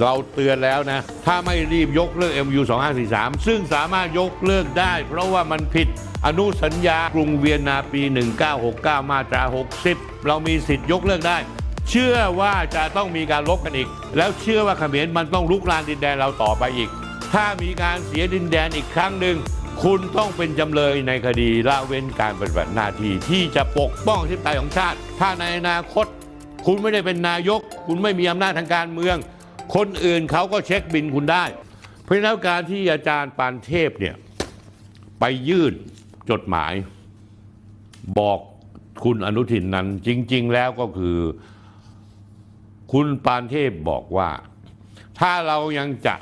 เราเตือนแล้วนะ ถ้าไม่รีบยกเลิก MU 2543 ซึ่งสามารถยกเลิกได้ เพราะว่ามันผิดอนุสัญญากรุงเวียนนาปี 1969 มาตรา 60 เรามีสิทธิ์ยกเลิกได้ เชื่อว่าจะต้องมีการลบกันอีก แล้วเชื่อว่าเขมรมันต้องลุกลานดินแดนเราต่อไปอีก ถ้ามีการเสียดินแดนอีกครั้งหนึ่งคุณต้องเป็นจำเลยในคดีละเว้นการปฏิบัติหน้าที่ที่จะปกป้องทิศใต้ของชาติ ถ้าในอนาคต คุณไม่ได้เป็นนายก คุณไม่มีอำนาจทางการเมือง คนอื่นเขาก็เช็คบินคุณได้ เพราะฉะนั้นการที่อาจารย์ปานเทพเนี่ยไปยื่นจดหมาย บอกคุณอนุทินนั้นจริง ๆ แล้วก็คือ คุณปานเทพบอกว่า ถ้าเรายังจะ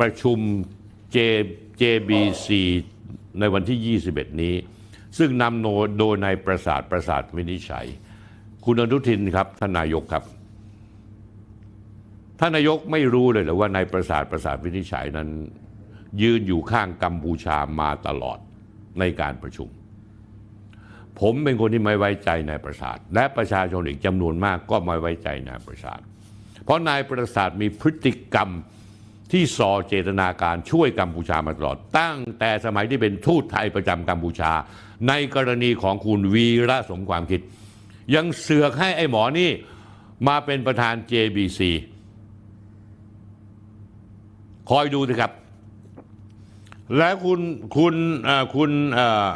ประชุม J JBC ในวันที่ 21 นี้ ซึ่งนำโนโดยนายประสาทประสาทวินิจฉัย คุณอนุทินครับท่านนายกครับ ท่านนายกไม่รู้เลยเหรอว่านายประสาทประสาทวินิจฉัยนั้น ยืนอยู่ข้างกัมพูชามาตลอดในการประชุม ผมเป็นคนที่ไม่ไว้ใจนายประสาท และประชาชนอีกจำนวนมากก็ไม่ไว้ใจนายประสาท เพราะนายประสาทมีพฤติกรรมที่ส่อเจตนาการช่วยกัมพูชามาตลอด ตั้งแต่สมัยที่เป็นทูตไทยประจำกัมพูชา ในกรณีของคุณวีระสมความคิด ยังเสือกให้ไอ้หมอนี่มาเป็นประธาน JBC คอยดูสิครับ และคุณคุณคุณเอ่อ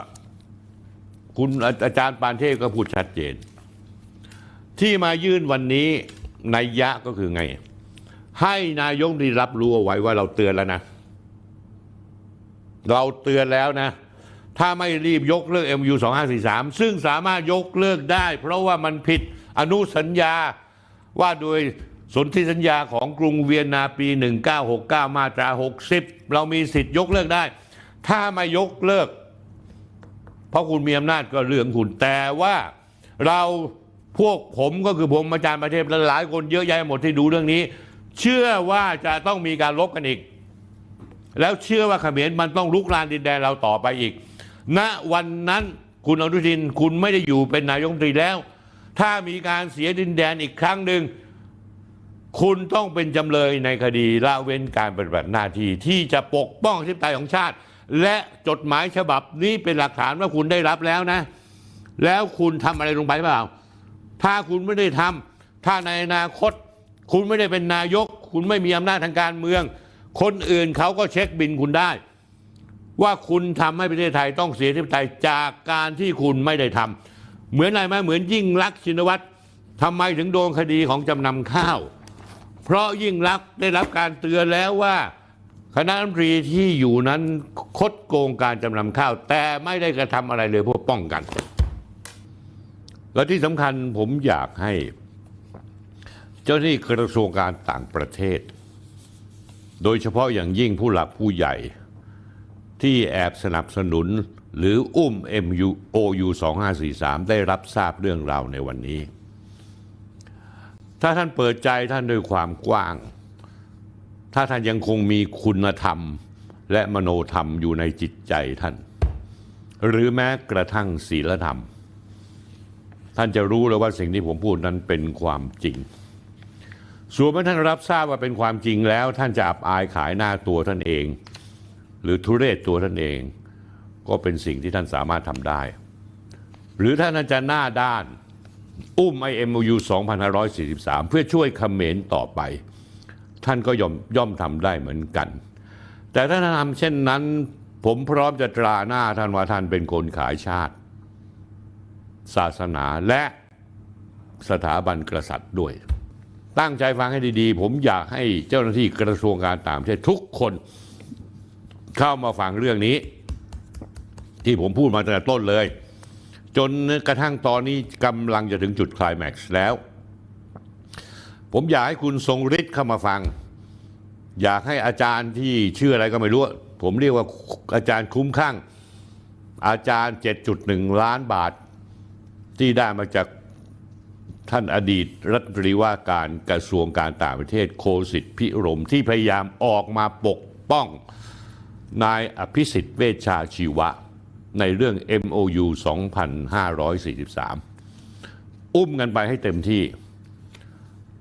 คุณอาจารย์ปานเทพก็พูดชัดเจน ที่มายื่นวันนี้นัยยะก็คือไง ให้นายกได้รับรู้เอาไว้ว่าเราเตือนแล้วนะ เราเตือนแล้วนะ ถ้าไม่รีบยกเลิก MU 2543 ซึ่งสามารถยกเลิกได้ เพราะว่ามันผิดอนุสัญญาว่าโดย สนธิสัญญาของกรุงเวียนนาปี 1969 มาตรา 60 เรามีสิทธิ์ยกเลิกได้ ถ้าไม่ยกเลิก เพราะคุณมีอำนาจก็เรื่องคุณแต่ว่าเราพวกผมก็คือผมอาจารย์ประเทศและหลายคนเยอะแยะหมดที่ดูเรื่องนี้ เชื่อว่าจะต้องมีการลบกันอีก แล้วเชื่อว่าเขมรมันต้องลุกลานดินแดนเราต่อไปอีกณวันนั้นคุณอนุทินคุณไม่ได้อยู่เป็นนายกรัฐมนตรีแล้ว ถ้ามีการเสียดินแดนอีกครั้งหนึ่ง คุณต้องเป็นจำเลยในคดีละเว้นการปฏิบัติหน้าที่ที่จะปกป้องทิศใต้ของชาติ และจดหมายฉบับนี้เป็นหลักฐานว่าคุณได้รับแล้วนะ แล้วคุณทำอะไรลงไปเปล่า ถ้าคุณไม่ได้ทำถ้าในอนาคต คุณไม่ได้เป็นนายก คุณไม่มีอำนาจทางการเมือง คนอื่นเขาก็เช็คบินคุณได้ ว่าคุณทำให้ประเทศไทยต้องเสียทิพไทยจากการที่คุณไม่ได้ทำเหมือนอะไรไหมเหมือนยิ่งรักษณ์ชินวัตรทำไมถึงโดนคดีของจำนำข้าว เพราะยิ่งรักได้รับการเตือนแล้วว่าคณะรัฐมนตรีที่อยู่นั้นคดโกงการจำนำข้าว แต่ไม่ได้กระทำอะไรเลยเพื่อป้องกัน และที่สำคัญผมอยากให้ เจ้าหน้าที่กระทรวงการต่างประเทศ โดยเฉพาะอย่างยิ่งผู้หลักผู้ใหญ่ ที่แอบสนับสนุนหรืออุ้ม MU OU 2543 ได้รับทราบเรื่องราวในวันนี้ ถ้าท่านเปิดใจท่านด้วยความกว้าง ถ้าท่านยังคงมีคุณธรรมและมโนธรรมอยู่ในจิตใจท่าน หรือแม้กระทั่งศีลธรรม ท่านจะรู้แล้วว่าสิ่งที่ผมพูดนั้นเป็นความจริง ส่วนเมื่อท่านรับทราบว่าเป็นความจริงแล้ว ท่านจะอับอายขายหน้าตัวท่านเอง หรือทุเรศตัวท่านเอง ก็เป็นสิ่งที่ท่านสามารถทำได้ หรือท่านจะหน้าด้าน อุ้ม IMOU 2543 เพื่อช่วยเขมรต่อไป ท่านก็ย่อมย่อมทำได้เหมือนกัน แต่ถ้าท่านทำเช่นนั้น ผมพร้อมจะตราหน้าท่านว่าท่านเป็นคนขายชาติ ศาสนาและสถาบันกษัตริย์ด้วย ตั้งใจฟังให้ดีๆ ผมอยากให้เจ้าหน้าที่กระทรวงการต่างประเทศทุกคนเข้ามาฟังเรื่องนี้ ที่ผมพูดมาตั้งแต่ต้นเลย จนกระทั่งตอนนี้กำลังจะถึงจุดคลายแม็กซ์แล้ว ผมอยากให้คุณทรงฤทธิ์เข้ามาฟัง อยากให้อาจารย์ที่ชื่ออะไรก็ไม่รู้ ผมเรียกว่าอาจารย์คุ้มข้าง อาจารย์ 7.1 ล้านบาท ที่ได้มาจากท่านอดีตรัฐมนตรีว่าการกระทรวงการต่างประเทศโคสิทธิพิรมที่พยายามออกมาปกป้องนายอภิสิทธิ์เวชชาชีวะ ในเรื่อง MOU 2543 อุ้มกันไปให้เต็มที่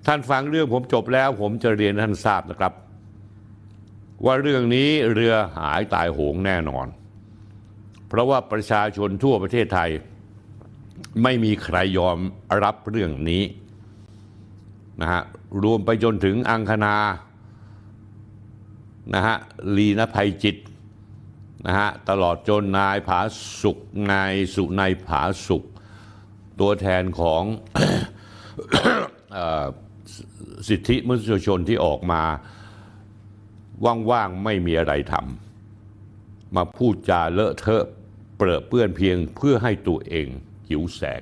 ท่านฟังเรื่องผมจบแล้ว ผมจะเรียนท่านทราบนะครับ ว่าเรื่องนี้เรือหายตายโหงแน่นอน เพราะว่าประชาชนทั่วประเทศไทย ไม่มีใครยอมรับเรื่องนี้นะฮะรวมไปจนถึงอังคณานะฮะลีนภัยจิต นะฮะตลอดจนนายผาสุกนายสุนายผาสุกตัวแทนของสสิทธิมนุษยชนที่ออกมาว่างๆไม่มีอะไรทำมาพูดจาเลอะเทอะเปรอะเปื้อนเพียงเพื่อให้ตัวเองหิวแสง